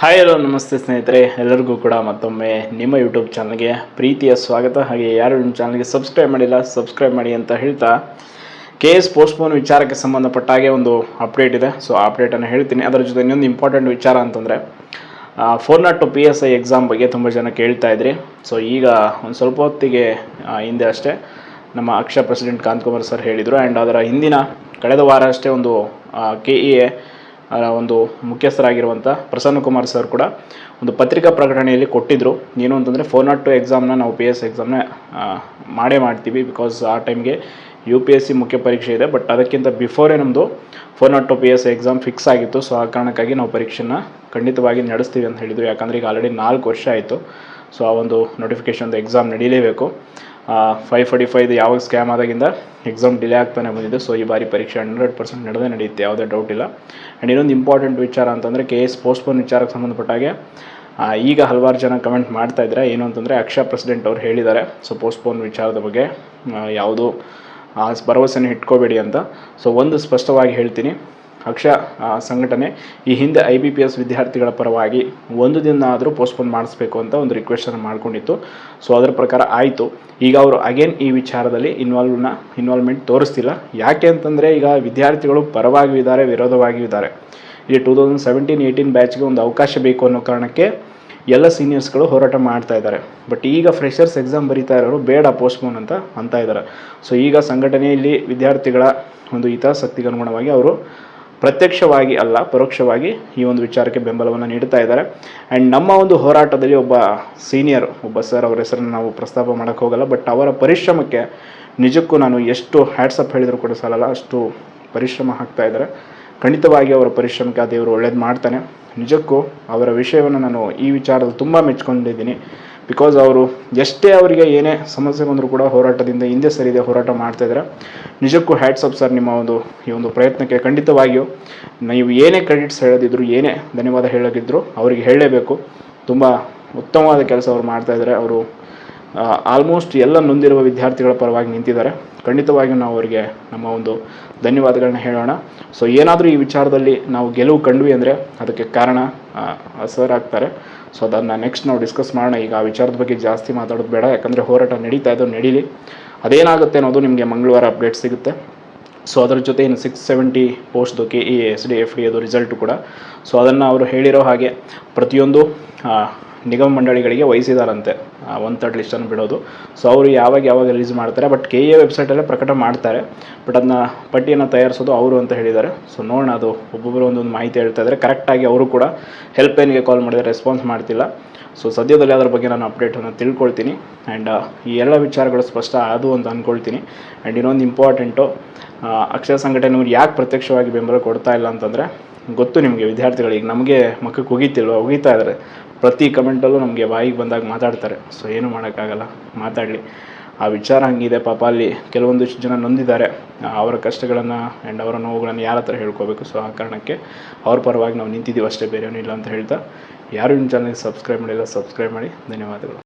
Hi hello ನಮಸ್ತೆ ಸ್ನೇಹಿತರೆ. ಎಲ್ಲರಿಗೂ ಕೂಡ ಮತ್ತೊಮ್ಮೆ ನಿಮ್ಮ ಯೂಟ್ಯೂಬ್ ಚಾನಲ್ಗೆ ಪ್ರೀತಿಯ ಸ್ವಾಗತ. ಹಾಗೆ ಯಾರು ನಿಮ್ಮ ಚಾನಲ್ಗೆ ಸಬ್ಸ್ಕ್ರೈಬ್ ಮಾಡಿಲ್ಲ ಸಬ್ಸ್ಕ್ರೈಬ್ ಮಾಡಿ ಅಂತ ಹೇಳ್ತಾ ಕೆ ಎಸ್ ಪೋಸ್ಟ್ಪೋನ್ ವಿಚಾರಕ್ಕೆ ಸಂಬಂಧಪಟ್ಟ ಹಾಗೆ ಒಂದು ಅಪ್ಡೇಟ್ ಇದೆ. ಸೊ ಆ ಅಪ್ಡೇಟನ್ನು ಹೇಳ್ತೀನಿ. ಅದರ ಜೊತೆ ಇನ್ನೊಂದು ಇಂಪಾರ್ಟೆಂಟ್ ವಿಚಾರ ಅಂತಂದರೆ four nought two P S I exam ಬಗ್ಗೆ ತುಂಬ ಜನ ಕೇಳ್ತಾ ಇದ್ರಿ. ಸೊ ಈಗ ಒಂದು ಸ್ವಲ್ಪ ಹೊತ್ತಿಗೆ ಹಿಂದೆ ಅಷ್ಟೇ ನಮ್ಮ ಅಕ್ಷ ಪ್ರೆಸಿಡೆಂಟ್ ಕಾಂತ್ ಕುಮಾರ್ ಸರ್ ಹೇಳಿದರು. ಆ್ಯಂಡ್ ಅದರ ಹಿಂದಿನ ಕಳೆದ ವಾರ ಅಷ್ಟೇ ಒಂದು ಕೆ ಇ ಎ ಒಂದು ಮುಖ್ಯಸ್ಥರಾಗಿರುವಂಥ ಪ್ರಸನ್ನ ಕುಮಾರ್ ಸರ್ ಕೂಡ ಒಂದು ಪತ್ರಿಕಾ ಪ್ರಕಟಣೆಯಲ್ಲಿ ಕೊಟ್ಟಿದ್ದರು ಏನು ಅಂತಂದರೆ ಫೋರ್ ನಾಟ್ ಟು ಎಕ್ಸಾಮ್ನ ನಾವು ಪಿ ಎಸ್ ಎಕ್ಸಾಮ್ನ ಮಾಡೇ ಮಾಡ್ತೀವಿ ಬಿಕಾಸ್ ಆ ಟೈಮ್ಗೆ ಯು ಪಿ ಎಸ್ ಸಿ ಮುಖ್ಯ ಪರೀಕ್ಷೆ ಇದೆ. ಬಟ್ ಅದಕ್ಕಿಂತ ಬಿಫೋರೇ ನಮ್ಮದು four nought two P S exam fix ಆಗಿತ್ತು. ಸೊ ಆ ಕಾರಣಕ್ಕಾಗಿ ನಾವು ಪರೀಕ್ಷೆನ ಖಂಡಿತವಾಗಿ ನಡೆಸ್ತೀವಿ ಅಂತ ಹೇಳಿದರು. ಯಾಕಂದರೆ ಈಗ ಆಲ್ರೆಡಿ ನಾಲ್ಕು ವರ್ಷ ಆಯಿತು. ಸೊ ಆ ಒಂದು ನೋಟಿಫಿಕೇಷನ್ದು ಎಕ್ಸಾಮ್ ನಡೀಲೇಬೇಕು. ಫೈವ್ ಫಾರ್ಟಿ ಫೈವ್ ಯಾವಾಗ ಸ್ಕ್ಯಾಮ್ ಆದಾಗಿಂದ ಎಕ್ಸಾಮ್ ಡಿಲೇ ಆಗ್ತಾನೆ ಬಂದಿದ್ದು. ಸೊ ಈ ಬಾರಿ ಪರೀಕ್ಷೆ ಹಂಡ್ರೆಡ್ ಪರ್ಸೆಂಟ್ ನಡೆದೇ ನಡೆಯುತ್ತೆ, ಯಾವುದೇ ಡೌಟ್ ಇಲ್ಲ. ಆ್ಯಂಡ್ ಇನ್ನೊಂದು ಇಂಪಾರ್ಟೆಂಟ್ ವಿಚಾರ ಅಂತಂದರೆ ಕೆ ಎಸ್ ಪೋಸ್ಟ್ಪೋನ್ ವಿಚಾರಕ್ಕೆ ಸಂಬಂಧಪಟ್ಟಾಗೆ ಈಗ ಹಲವಾರು ಜನ ಕಮೆಂಟ್ ಮಾಡ್ತಾ ಇದ್ದಾರೆ ಏನು ಅಂತಂದರೆ ಅಕ್ಷಯ ಪ್ರೆಸಿಡೆಂಟ್ ಅವ್ರು ಹೇಳಿದ್ದಾರೆ. ಸೊ ಪೋಸ್ಟ್ಪೋನ್ ವಿಚಾರದ ಬಗ್ಗೆ ಯಾವುದು, ಆ, ಭರವಸೆನ ಇಟ್ಕೋಬೇಡಿ ಅಂತ. ಸೊ ಒಂದು ಸ್ಪಷ್ಟವಾಗಿ ಹೇಳ್ತೀನಿ. ಅಕ್ಷ ಸಂಘಟನೆ ಈ ಹಿಂದೆ ಐ ಬಿ ಪಿ ಎಸ್ ವಿದ್ಯಾರ್ಥಿಗಳ ಪರವಾಗಿ ಒಂದು ದಿನ ಆದರೂ ಪೋಸ್ಟ್ಪೋನ್ ಮಾಡಿಸ್ಬೇಕು ಅಂತ ಒಂದು ರಿಕ್ವೆಸ್ಟನ್ನು ಮಾಡ್ಕೊಂಡಿತ್ತು. ಸೊ ಅದರ ಪ್ರಕಾರ ಆಯಿತು. ಈಗ ಅವರು ಅಗೇನ್ ಈ ವಿಚಾರದಲ್ಲಿ ಇನ್ವಾಲ್ವ್ನ ಇನ್ವಾಲ್ವ್ಮೆಂಟ್ ತೋರಿಸ್ತಿಲ್ಲ. ಯಾಕೆ ಅಂತಂದರೆ ಈಗ ವಿದ್ಯಾರ್ಥಿಗಳು ಪರವಾಗಿಯೂ ಇದ್ದಾರೆ, ವಿರೋಧವಾಗಿಯೂ ಇದ್ದಾರೆ. ಈ ಟೂ ತೌಸಂಡ್ ಸೆವೆಂಟೀನ್ ಏಯ್ಟೀನ್ ಬ್ಯಾಚ್ಗೆ ಒಂದು ಅವಕಾಶ ಬೇಕು ಅನ್ನೋ ಕಾರಣಕ್ಕೆ ಎಲ್ಲ ಸೀನಿಯರ್ಸ್ಗಳು ಹೋರಾಟ ಮಾಡ್ತಾ ಇದ್ದಾರೆ. ಬಟ್ ಈಗ ಫ್ರೆಷರ್ಸ್ ಎಕ್ಸಾಮ್ ಬರೀತಾ ಇರೋರು ಬೇಡ ಪೋಸ್ಟ್ಪೋನ್ ಅಂತ ಅಂತ ಇದ್ದಾರೆ. ಸೊ ಈಗ ಸಂಘಟನೆಯಲ್ಲಿ ವಿದ್ಯಾರ್ಥಿಗಳ ಒಂದು ಹಿತಾಸಕ್ತಿಗೆ ಅನುಗುಣವಾಗಿ ಅವರು ಪ್ರತ್ಯಕ್ಷವಾಗಿ ಅಲ್ಲ, ಪರೋಕ್ಷವಾಗಿ ಈ ಒಂದು ವಿಚಾರಕ್ಕೆ ಬೆಂಬಲವನ್ನು ನೀಡ್ತಾ ಇದ್ದಾರೆ. ಆ್ಯಂಡ್ ನಮ್ಮ ಒಂದು ಹೋರಾಟದಲ್ಲಿ ಒಬ್ಬ ಸೀನಿಯರ್ ಒಬ್ಬ ಸರ್ ಅವರ ಹೆಸರನ್ನು ನಾವು ಪ್ರಸ್ತಾಪ ಮಾಡೋಕ್ಕೆ ಹೋಗಲ್ಲ ಬಟ್ ಅವರ ಪರಿಶ್ರಮಕ್ಕೆ ನಿಜಕ್ಕೂ ನಾನು ಎಷ್ಟು ಹ್ಯಾಟ್ಸಪ್ ಹೇಳಿದರೂ ಕೂಡ ಸಾಲಲ್ಲ, ಅಷ್ಟು ಪರಿಶ್ರಮ ಹಾಕ್ತಾ ಇದ್ದಾರೆ. ಖಂಡಿತವಾಗಿ ಅವರ ಪರಿಶ್ರಮಕ್ಕೆ ಆ ದೇವರು ಒಳ್ಳೇದು ಮಾಡ್ತಾನೆ. ನಿಜಕ್ಕೂ ಅವರ ವಿಷಯವನ್ನು ನಾನು ಈ ವಿಚಾರದಲ್ಲಿ ತುಂಬ ಮೆಚ್ಕೊಂಡಿದ್ದೀನಿ. ಬಿಕಾಸ್ ಅವರು ಎಷ್ಟೇ ಅವರಿಗೆ ಏನೇ ಸಮಸ್ಯೆ ಬಂದರೂ ಕೂಡ ಹೋರಾಟದಿಂದ ಹಿಂದೆ ಸರಿದೆ ಹೋರಾಟ ಮಾಡ್ತಾ ಇದ್ದಾರೆ. ನಿಜಕ್ಕೂ ಅಪ್ ಸರ್ ನಿಮ್ಮ ಒಂದು, ಈ ಒಂದು ಪ್ರಯತ್ನಕ್ಕೆ. ಖಂಡಿತವಾಗಿಯೂ ನೀವು ಏನೇ ಕ್ರೆಡಿಟ್ಸ್ ಹೇಳೋದಿದ್ರು, ಏನೇ ಧನ್ಯವಾದ ಹೇಳೋದಿದ್ರು ಅವರಿಗೆ ಹೇಳಲೇಬೇಕು. ತುಂಬ ಉತ್ತಮವಾದ ಕೆಲಸ ಅವರು ಮಾಡ್ತಾ ಇದ್ದಾರೆ. ಅವರು ಆಲ್ಮೋಸ್ಟ್ ಎಲ್ಲ ನೊಂದಿರುವ ವಿದ್ಯಾರ್ಥಿಗಳ ಪರವಾಗಿ ನಿಂತಿದ್ದಾರೆ. ಖಂಡಿತವಾಗಿಯೂ ನಾವು ಅವರಿಗೆ ನಮ್ಮ ಒಂದು ಧನ್ಯವಾದಗಳನ್ನ ಹೇಳೋಣ. ಸೊ ಏನಾದರೂ ಈ ವಿಚಾರದಲ್ಲಿ ನಾವು ಗೆಲುವು ಕಂಡ್ವಿ ಅಂದರೆ ಅದಕ್ಕೆ ಕಾರಣ ಸರ್ ಆಗ್ತಾರೆ. ಸೊ ಅದನ್ನು ನೆಕ್ಸ್ಟ್ ನಾವು ಡಿಸ್ಕಸ್ ಮಾಡೋಣ. ಈಗ ಆ ವಿಚಾರದ ಬಗ್ಗೆ ಜಾಸ್ತಿ ಮಾತಾಡೋದು ಬೇಡ. ಯಾಕಂದರೆ ಹೋರಾಟ ನಡೀತಾ ಇದ್ದು ನಡೀಲಿ. ಅದೇನಾಗುತ್ತೆ ಅನ್ನೋದು ನಿಮಗೆ ಮಂಗಳವಾರ ಅಪ್ಡೇಟ್ ಸಿಗುತ್ತೆ. ಸೊ ಅದರ ಜೊತೆ ಇನ್ನು six seventy ಪೋಸ್ಟ್ದು K E S D F D ಅದು ರಿಸಲ್ಟು ಕೂಡ. ಸೊ ಅದನ್ನು ಅವರು ಹೇಳಿರೋ ಹಾಗೆ ಪ್ರತಿಯೊಂದು ನಿಗಮ ಮಂಡಳಿಗಳಿಗೆ ವಹಿಸಿದಾರಂತೆ. ಒನ್ ತರ್ಡ್ ಲಿಸ್ಟನ್ನು ಬಿಡೋದು. ಸೊ ಅವರು ಯಾವಾಗ ಯಾವಾಗ ರಿಲೀಸ್ ಮಾಡ್ತಾರೆ ಬಟ್ ಕೆ ಎ ವೆಬ್ಸೈಟಲ್ಲೇ ಪ್ರಕಟ ಮಾಡ್ತಾರೆ. ಬಟ್ ಅದನ್ನ ಪಟ್ಟಿಯನ್ನು ತಯಾರಿಸೋದು ಅವರು ಅಂತ ಹೇಳಿದ್ದಾರೆ. ಸೊ ನೋಡೋಣ, ಅದು ಒಬ್ಬೊಬ್ಬರು ಒಂದೊಂದು ಮಾಹಿತಿ ಹೇಳ್ತಾ ಇದ್ದಾರೆ. ಕರೆಕ್ಟಾಗಿ ಅವರು ಕೂಡ ಹೆಲ್ಪ್ ಲೈನ್ಗೆ ಕಾಲ್ ಮಾಡಿದರೆ ರೆಸ್ಪಾನ್ಸ್ ಮಾಡ್ತಿಲ್ಲ. ಸೊ ಸದ್ಯದಲ್ಲಿ ಅದರ ಬಗ್ಗೆ ನಾನು ಅಪ್ಡೇಟನ್ನು ತಿಳ್ಕೊಳ್ತೀನಿ. ಆ್ಯಂಡ್ ಈ ಎಲ್ಲ ವಿಚಾರಗಳು ಸ್ಪಷ್ಟ ಆದವು ಅಂತ ಅಂದ್ಕೊಳ್ತೀನಿ ಆ್ಯಂಡ್ ಇನ್ನೊಂದು ಇಂಪಾರ್ಟೆಂಟು ಅಕ್ಷರ ಸಂಘಟನೆಯವ್ರು ಯಾಕೆ ಪ್ರತ್ಯಕ್ಷವಾಗಿ ಬೆಂಬಲ ಕೊಡ್ತಾ ಇಲ್ಲ ಅಂತಂದರೆ ಗೊತ್ತು ನಿಮಗೆ ವಿದ್ಯಾರ್ಥಿಗಳಿಗೆ ನಮಗೆ ಮಕ್ಕಕ್ಕೆ ಉಗಿತಿಲ್ವ? ಉಗಿತಾ ಇದ್ದಾರೆ ಪ್ರತಿ ಕಮೆಂಟಲ್ಲೂ ನಮಗೆ ಬಾಯಿಗೆ ಬಂದಾಗ ಮಾತಾಡ್ತಾರೆ. ಸೊ ಏನು ಮಾಡೋಕ್ಕಾಗಲ್ಲ. ಮಾತಾಡಲಿ. ಆ ವಿಚಾರ ಹಂಗಿದೆ ಪಾಪ. ಅಲ್ಲಿ ಕೆಲವೊಂದಿಷ್ಟು ಜನ ನೊಂದಿದ್ದಾರೆ. ಅವರ ಕಷ್ಟಗಳನ್ನು ಆ್ಯಂಡ್ ಅವರ ನೋವುಗಳನ್ನು ಯಾರ ಹತ್ರ ಹೇಳ್ಕೋಬೇಕು? ಸೊ ಆ ಕಾರಣಕ್ಕೆ ಅವ್ರ ಪರವಾಗಿ ನಾವು ನಿಂತಿದ್ದೀವಿ ಅಷ್ಟೇ. ಬೇರೆ ಇಲ್ಲ ಅಂತ ಹೇಳ್ತಾ. ಯಾರು ನಿಮ್ಮ ಚಾನಲ್ಗೆ ಸಬ್ಸ್ಕ್ರೈಬ್ ಮಾಡಿಲ್ಲ ಸಬ್ಸ್ಕ್ರೈಬ್ ಮಾಡಿ. ಧನ್ಯವಾದಗಳು.